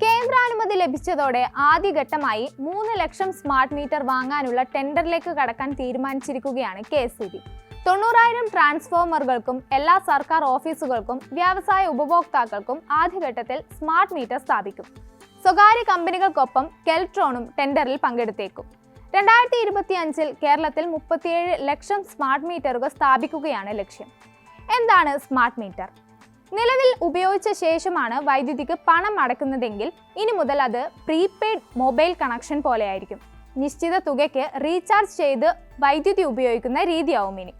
കേന്ദ്രാനുമതി ലഭിച്ചതോടെ ആദ്യഘട്ടമായി മൂന്ന് ലക്ഷം smart metre വാങ്ങാനുള്ള ടെൻഡറിലേക്ക് കടക്കാൻ തീരുമാനിച്ചിരിക്കുകയാണ് കെ എസ് ബി. തൊണ്ണൂറായിരം ട്രാൻസ്ഫോമറുകൾക്കും എല്ലാ സർക്കാർ ഓഫീസുകൾക്കും വ്യവസായ ഉപഭോക്താക്കൾക്കും ആദ്യഘട്ടത്തിൽ സ്മാർട്ട് മീറ്റർ സ്ഥാപിക്കും. സ്വകാര്യ കമ്പനികൾക്കൊപ്പം കെൽട്രോണും ടെൻഡറിൽ പങ്കെടുത്തേക്കും. രണ്ടായിരത്തി ഇരുപത്തി അഞ്ചിൽ കേരളത്തിൽ മുപ്പത്തിയേഴ് ലക്ഷം സ്മാർട്ട് മീറ്ററുകൾ സ്ഥാപിക്കുകയാണ് ലക്ഷ്യം. എന്താണ് സ്മാർട്ട് മീറ്റർ? നിലവിൽ ഉപയോഗിച്ച ശേഷമാണ് വൈദ്യുതിക്ക് പണം അടക്കുന്നതെങ്കിൽ ഇനി മുതൽ അത് പ്രീപെയ്ഡ് മൊബൈൽ കണക്ഷൻ പോലെയായിരിക്കും. നിശ്ചിത തുകയ്ക്ക് റീചാർജ് ചെയ്ത് വൈദ്യുതി ഉപയോഗിക്കുന്ന രീതിയാവും ഇനി.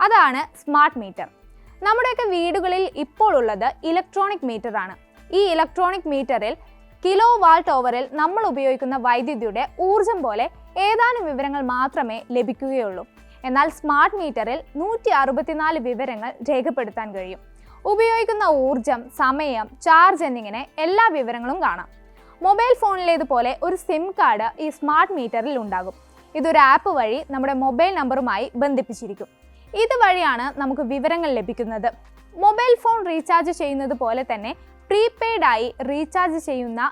അതാണ് സ്മാർട്ട് മീറ്റർ. നമ്മുടെയൊക്കെ വീടുകളിൽ ഇപ്പോൾ ഉള്ളത് ഇലക്ട്രോണിക് മീറ്റർ ആണ് ഈ ഇലക്ട്രോണിക് മീറ്ററിൽ കിലോ വാൾട്ട് ഓവറിൽ നമ്മൾ ഉപയോഗിക്കുന്ന വൈദ്യുതിയുടെ ഊർജം പോലെ ഏതാനും വിവരങ്ങൾ മാത്രമേ ലഭിക്കുകയുള്ളൂ. എന്നാൽ സ്മാർട്ട് മീറ്ററിൽ നൂറ്റി വിവരങ്ങൾ രേഖപ്പെടുത്താൻ കഴിയും. ഉപയോഗിക്കുന്ന ഊർജം സമയം ചാർജ് എന്നിങ്ങനെ എല്ലാ വിവരങ്ങളും കാണാം. മൊബൈൽ ഫോണിലേതുപോലെ ഒരു സിം കാർഡ് ഈ സ്മാർട്ട് മീറ്ററിൽ ഉണ്ടാകും. ഇതൊരു ആപ്പ് വഴി നമ്മുടെ മൊബൈൽ നമ്പറുമായി ബന്ധിപ്പിച്ചിരിക്കും. ഇതുവഴിയാണ് നമുക്ക് വിവരങ്ങൾ ലഭിക്കുന്നത്. മൊബൈൽ ഫോൺ റീചാർജ് ചെയ്യുന്നത് പോലെ തന്നെ പ്രീപെയ്ഡ് ആയി റീചാർജ് ചെയ്യുന്ന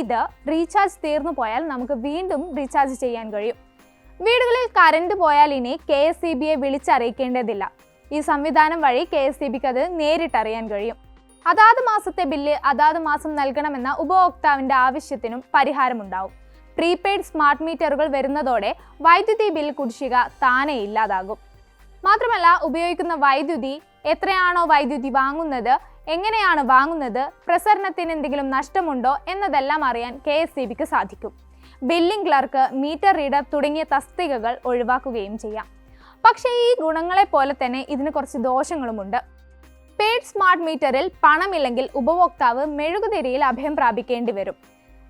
ഇത് റീചാർജ് തീർന്നു പോയാൽ നമുക്ക് വീണ്ടും റീചാർജ് ചെയ്യാൻ കഴിയും. വീടുകളിൽ കറണ്ട് പോയാൽ ഇനി കെ എസ് സി ബിയെ വിളിച്ചറിയിക്കേണ്ടതില്ല. ഈ സംവിധാനം വഴി കെ എസ് സി ബിക്ക് അത് നേരിട്ടറിയാൻ കഴിയും. അതാത് മാസത്തെ ബില്ല് അതാത് മാസം നൽകണമെന്ന ഉപഭോക്താവിന്റെ ആവശ്യത്തിനും പരിഹാരമുണ്ടാവും. പ്രീപെയ്ഡ് സ്മാർട്ട് മീറ്ററുകൾ വരുന്നതോടെ വൈദ്യുതി ബിൽ കുടിശ്ശിക താനെ ഇല്ലാതാകും. മാത്രമല്ല ഉപയോഗിക്കുന്ന വൈദ്യുതി എത്രയാണോ വൈദ്യുതി വാങ്ങുന്നത് എങ്ങനെയാണ് വാങ്ങുന്നത് പ്രസരണത്തിന് എന്തെങ്കിലും നഷ്ടമുണ്ടോ എന്നതെല്ലാം അറിയാൻ കെ എസ് സാധിക്കും. ബില്ലിംഗ് ക്ലർക്ക് മീറ്റർ റീഡർ തുടങ്ങിയ തസ്തികകൾ ഒഴിവാക്കുകയും ചെയ്യാം. പക്ഷേ ഈ ഗുണങ്ങളെ പോലെ തന്നെ ഇതിന് കുറച്ച് ദോഷങ്ങളുമുണ്ട്. പെയ്ഡ് സ്മാർട്ട് മീറ്ററിൽ പണമില്ലെങ്കിൽ ഉപഭോക്താവ് മെഴുകുതിരിയിൽ അഭയം പ്രാപിക്കേണ്ടി വരും.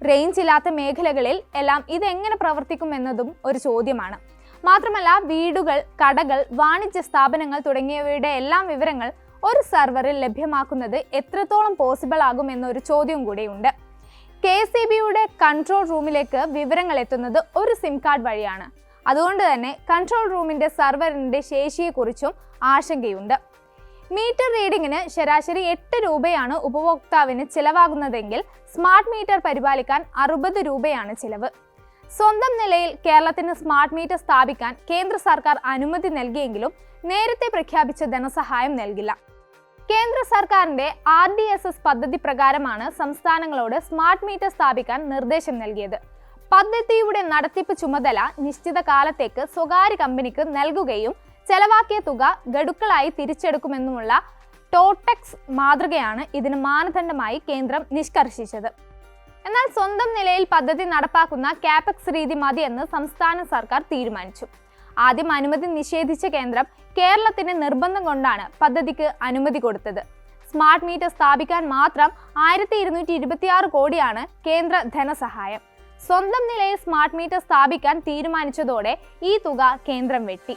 റേഞ്ച് ഇല്ലാത്ത മേഖലകളിൽ എല്ലാം ഇതെങ്ങനെ പ്രവർത്തിക്കും എന്നതും ഒരു ചോദ്യമാണ്. മാത്രമല്ല വീടുകൾ കടകൾ വാണിജ്യ സ്ഥാപനങ്ങൾ തുടങ്ങിയവയുടെ എല്ലാം വിവരങ്ങൾ ഒരു സെർവറിൽ ലഭ്യമാക്കുന്നത് എത്രത്തോളം പോസിബിൾ ആകും എന്നൊരു ചോദ്യം കൂടിയുണ്ട്. കെ സി ബിയുടെ കൺട്രോൾ റൂമിലേക്ക് വിവരങ്ങൾ എത്തുന്നത് ഒരു സിം കാർഡ് വഴിയാണ്. അതുകൊണ്ട് തന്നെ കൺട്രോൾ റൂമിന്റെ സർവറിന്റെ ശേഷിയെക്കുറിച്ചും ആശങ്കയുണ്ട്. മീറ്റർ റീഡിങ്ങിന് ശരാശരി എട്ട് രൂപയാണ് ഉപഭോക്താവിന് ചിലവാകുന്നതെങ്കിൽ സ്മാർട്ട് മീറ്റർ പരിപാലിക്കാൻ അറുപത് രൂപയാണ് ചിലവ്. സ്വന്തം നിലയിൽ കേരളത്തിന് സ്മാർട്ട് മീറ്റർ സ്ഥാപിക്കാൻ കേന്ദ്ര സർക്കാർ അനുമതി നൽകിയെങ്കിലും നേരത്തെ പ്രഖ്യാപിച്ച ധനസഹായം നൽകില്ല. കേന്ദ്ര സർക്കാരിന്റെ ആർ ഡി എസ് എസ് പദ്ധതി പ്രകാരമാണ് സംസ്ഥാനങ്ങളോട് സ്മാർട്ട് മീറ്റർ സ്ഥാപിക്കാൻ നിർദ്ദേശം നൽകിയത്. പദ്ധതിയുടെ നടത്തിപ്പ് ചുമതല നിശ്ചിത കാലത്തേക്ക് സ്വകാര്യ കമ്പനിക്ക് നൽകുകയും ചെലവാക്കിയ തുക ഗഡുക്കളായി തിരിച്ചെടുക്കുമെന്നുമുള്ള ടോട്ടെക്സ് മാതൃകയാണ് ഇതിന് മാനദണ്ഡമായി കേന്ദ്രം നിഷ്കർഷിച്ചത്. എന്നാൽ സ്വന്തം നിലയിൽ പദ്ധതി നടപ്പാക്കുന്ന കാപെക്സ് രീതി മതിയെന്ന് സംസ്ഥാന സർക്കാർ തീരുമാനിച്ചു. ആദ്യം അനുമതി നിഷേധിച്ച കേന്ദ്രം കേരളത്തിന് നിർബന്ധം കൊണ്ടാണ് പദ്ധതിക്ക് അനുമതി കൊടുത്തത്. സ്മാർട്ട് മീറ്റർ സ്ഥാപിക്കാൻ മാത്രം ആയിരത്തി ഇരുന്നൂറ്റി ഇരുപത്തിയാറ് കോടിയാണ് കേന്ദ്ര ധനസഹായം. സ്വന്തം നിലയിൽ സ്മാർട്ട് മീറ്റർ സ്ഥാപിക്കാൻ തീരുമാനിച്ചതോടെ ഈ തുക കേന്ദ്രം വെട്ടി.